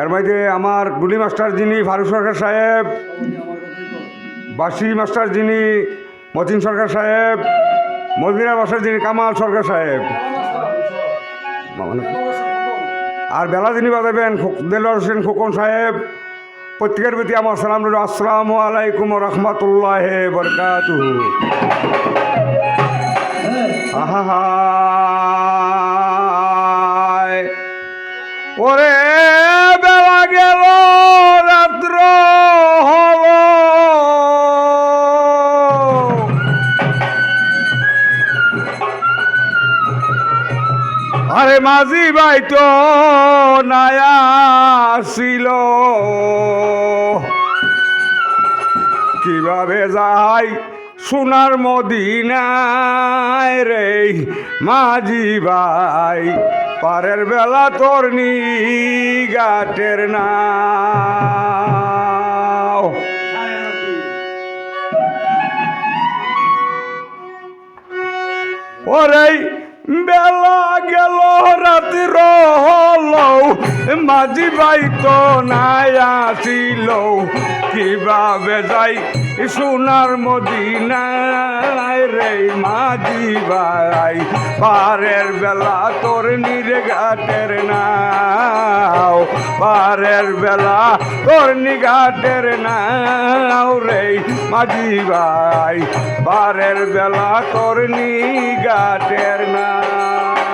এর মধ্যে আমার গুলি মাস্টার যিনি ফারুক সরকার সাহেব, বাসি মাস্টার যিনি মতিন সরকার সাহেব, মদিনা মাস্টার যিনি কামাল সরকার সাহেব। আর বেলা যিনি বাজাবেন দেলোয়ার হোসেন খোকন সাহেব, প্রত্যেকের প্রতি আমার সালাম রইল। আসসালামু আলাইকুম রহমতুল্লাহ বরকাতু আহা ওরে বেলা গেল, রাত্র হল। আরে মাঝি ভাই তো নায়া ছিল কীভাবে যাই সোনার মদিনায় রে মাঝি ভাই? পারের বেলা তোর নি গাটের নাও। ওরে বেলা গেল, রাতি হল মাঝি ভাই তো নাই আসিল। কীভাবে যাই? সোনার মদিনায় রে মাঝি ভাই পারের বেলা তোর নির্ঘাটের নাও। পারের বেলা তোর নিঘাটের নাও রে মাঝি ভাই পারের বেলা তোর নিঘাটের নাও।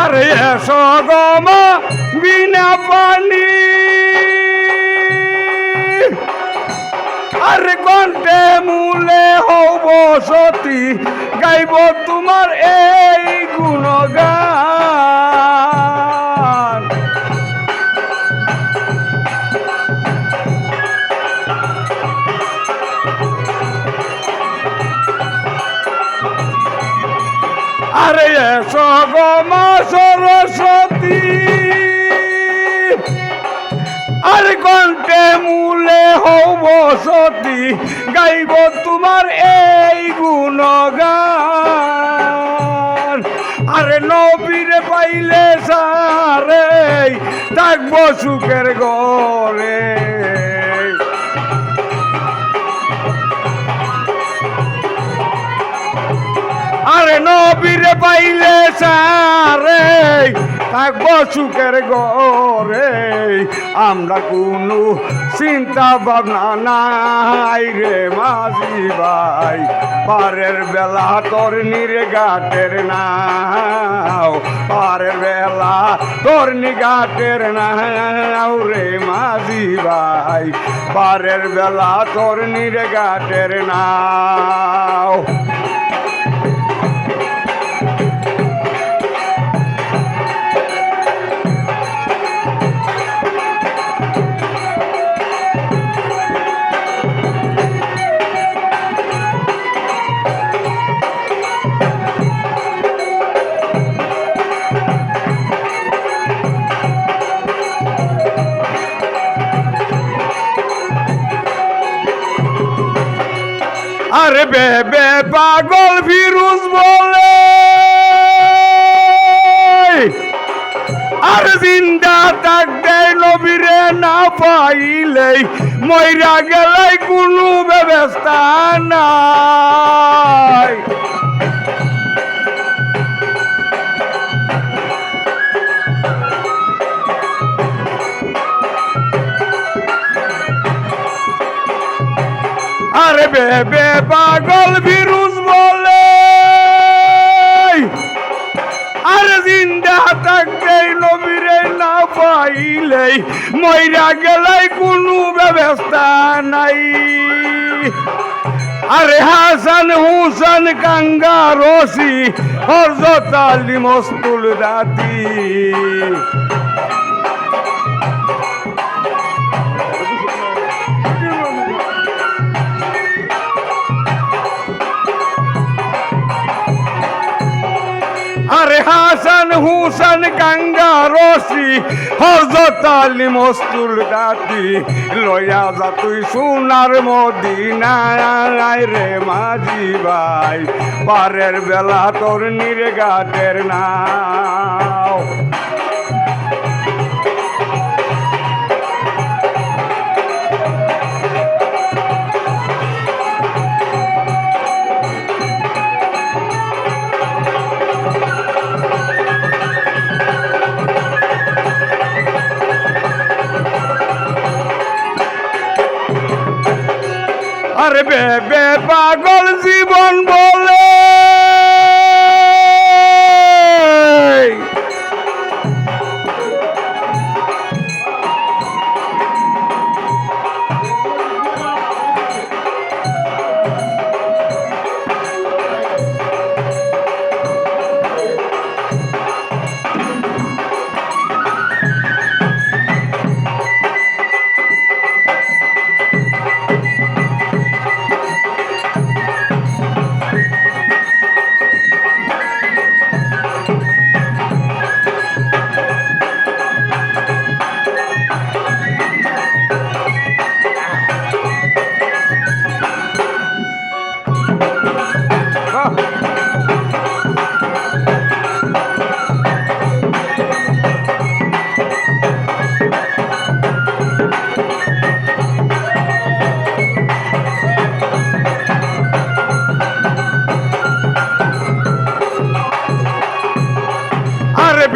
আরে এসো গমা বিনা পানি। আরে কণ্ঠে মূলে হব সতী গাইব তোমার এই গুণগান। আরে এসো গমা সরস্বতী। আর কণ্ঠে মূলে হব সতী গাইব তোমার এই গুণগান। আরে নবীরে পাইলে সারে, থাকব সুখের গরে পাইলে সারে, থাকব সুখের গরে আমরা কোনো চিন্তা ভাবনা নাই রে মাঝি ভাই। পারের বেলা তোর নিরে ঘাটের নাও, পারের বেলা তোর নিঘাটের নাও রে মাঝি ভাই। পারের বেলা তোর নিরে ঘাটের নাও। বেবে পাগল ফিরুজ বলে। আর জিন্দা থাকতে নবীরে না পাইলেই, মইরা গেলাই কোনো ব্যবস্থা নাই। বেবে পাগল ফিরুজ বলে। আরে জিন্দা থাকতে নবীরে না পাইলেই মইরা গেলাই কোনো ব্যবস্থা নাই। আরে হাসান হুসান কাঙ্গা রসি হরজত মস্তুল রাতি। হাসান গঙ্গা রসি হজত আলী মস্তুল দাতি লয়া যা তুই সোনার মদিনায় রে মাঝি ভাই পারের বেলা তোর নির্গাটের নাও। আরে বেবে পাগল জীবন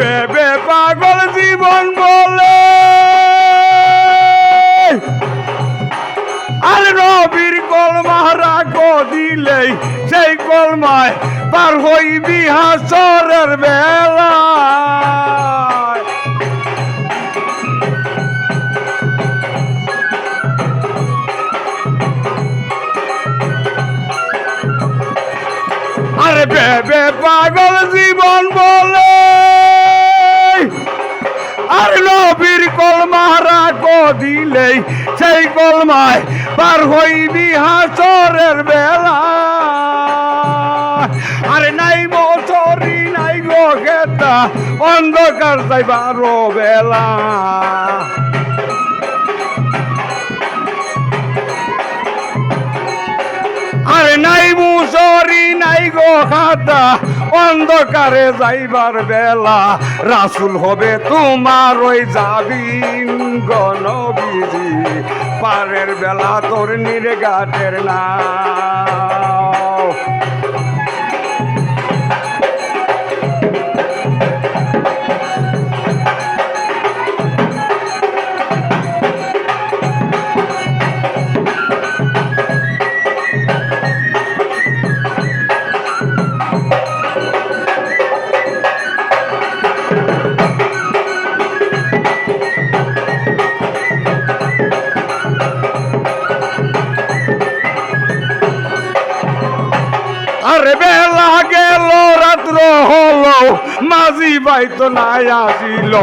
বেবে পাগল জীবন বলে। আরে নবীর কলমারা গো দিলেই সেই কলমায় পার হইবি হাসরের বেলা আরে বেবে পাগল জীবন বলে। কলমারা কো দিলেই সেই কলমায় পার হইবি হাসরের বেলা। আরে নাই মোটরি নাই গো খেতা অন্ধকার যাইবার বেলা। আরে নাই মুসরি নাই গো খাতা অন্ধকারে যাইবার বেলা রাসুল হবে তোমার ওই যাবি গণবিজি পারের বেলা তোর নির্গাটের না মাঝি ভাই তো নাই আসিল।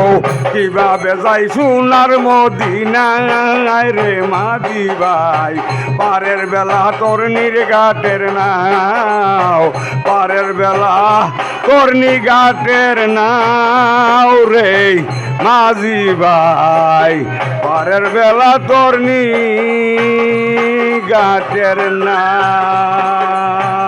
কীভাবে যাই সোনার মদিনায় রে মাঝি ভাই? পারের বেলা তোর নির্গাটের নাও, পারের বেলা তোর নিগাটের নাও রে মাঝি ভাই। পারের বেলা তোর নিগাটের নাও।